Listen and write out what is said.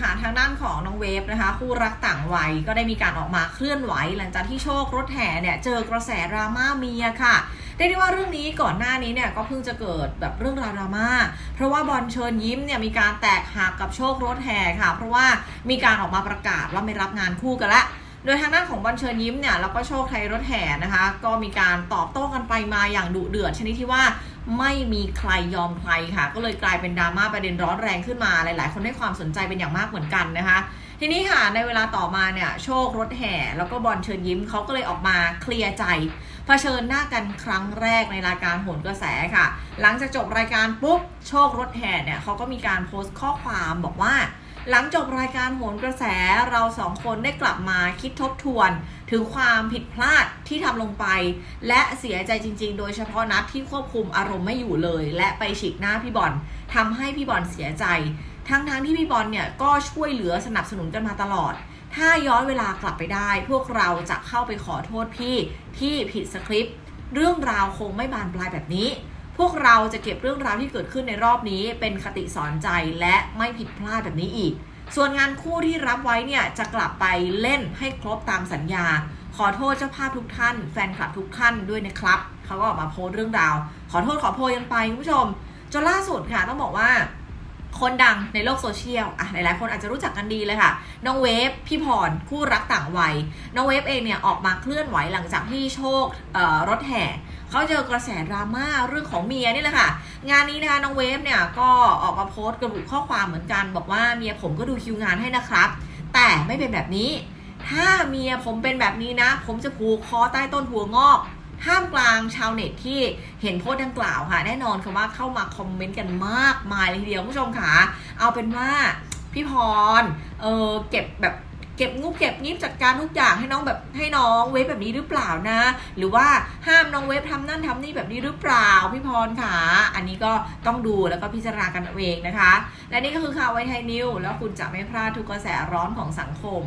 ค่ะทางด้านของน้องเวฟนะคะ คู่รักต่างวัยก็ได้มีการออกมาเคลื่อนไหว หลังจากที่โชครถแห่เนี่ยเจอกระแสดราม่าเมียค่ะเรียกได้ว่าเรื่องนี้ก่อนหน้านี้เนี่ยก็เพิ่งจะเกิดแบบเรื่องราวดราม่าเพราะว่าบอลเชิญยิ้มเนี่ยมีการแตกหักกับโชครถแห่ค่ะ เพราะว่ามีการออกมาประกาศว่าไม่รับงานคู่กันละโดยทางด้านของบอลเชิญยิ้มเนี่ยแล้วก็โชคไทยรถแห่นะคะ ก็มีการตอบโต้กันไปมาอย่างดุเดือดชนิดที่ว่า ไม่มีใครยอมใครค่ะ ก็เลยกลายเป็นดราม่าประเด็นร้อนแรงขึ้นมาหลาย ๆ คนให้ความสนใจเป็นอย่างมากเหมือนกันนะคะ ทีนี้ค่ะในเวลาต่อมาเนี่ยโชครถแห่ แล้วก็บอลเชิญยิ้มเขาก็เลยออกมาเคลียร์ใจเผชิญหน้ากันครั้งแรกในรายการโหนกระแสค่ะ หลังจากจบรายการปุ๊บโชครถแห่เนี่ยเขาก็มีการโพสต์ข้อความบอกว่า หลังจบรายการโหนกระแสเราสองคนได้กลับมาคิดทบทวน ถึงความผิดพลาดที่ทำลงไป และเสียใจจริง ๆ โดยเฉพาะนัดที่ควบคุมอารมณ์ไม่อยู่เลย และไปฉีกหน้าพี่บอลทำให้พี่บอลเสียใจ ทั้งๆที่พี่บอลเนี่ยก็ช่วยเหลือสนับสนุนกันมาตลอด ถ้าย้อนเวลากลับไปได้ พวกเราจะเข้าไปขอโทษพี่ที่ผิดสคริปต์เรื่องราวคงไม่บานปลายแบบนี้ พวกเราจะเก็บเรื่องราวที่เกิดขึ้นในรอบนี้ เป็นคติสอนใจและไม่ผิดพลาดแบบนี้อีก ส่วนงานคู่ที่รับไว้เนี่ยจะกลับไปเล่นให้ครบตามสัญญา ขอโทษเจ้าภาพทุกท่าน แฟนคลับทุกท่านด้วยนะครับ เขาก็ออกมาโพสต์เรื่องราว ขอโทษขอโพยกันไปคุณผู้ชม จนล่าสุดค่ะต้องบอกว่า คนดังในโลกโซเชียลอะหลายๆคนอาจจะรู้จักกันดีเลยค่ะ น้องเวฟพี่พรคู่รักต่างวัย น้องเวฟเองเนี่ยออกมาเคลื่อนไหวหลังจากที่โชครถแห่ เขาเจอกระแสดราม่าเรื่องของเมียนี่แหละค่ะ งานนี้นะคะน้องเวฟเนี่ยก็ออกมาโพสต์กระบุข้อความเหมือนกัน บอกว่าเมียผมก็ดูคิวงานให้นะครับ แต่ไม่เป็นแบบนี้ ถ้าเมียผมเป็นแบบนี้นะ ผมจะผูกคอใต้ต้นหัวงอกท่ามกลางชาวเน็ตที่เห็นโพสต์ดังกล่าวค่ะ แน่นอนค่ะว่าเข้ามาคอมเมนต์กันมากมายเลยทีเดียวคุณผู้ชมค่ะ เอาเป็นว่าพี่พร เออเก็บแบบ เก็บงุบเก็บงิบจัดการทุกอย่างให้น้องแบบให้น้องเวฟแบบนี้หรือเปล่านะ หรือว่าห้ามน้องเวฟทำนั่นทำนี่แบบนี้หรือเปล่าพี่พรค่ะ อันนี้ก็ต้องดูแล้วก็พิจารณากันเอาเองนะคะ และนี่ก็คือข่าวไวไทยนิวแล้วคุณจะไม่พลาดทุกกระแสร้อนของสังคม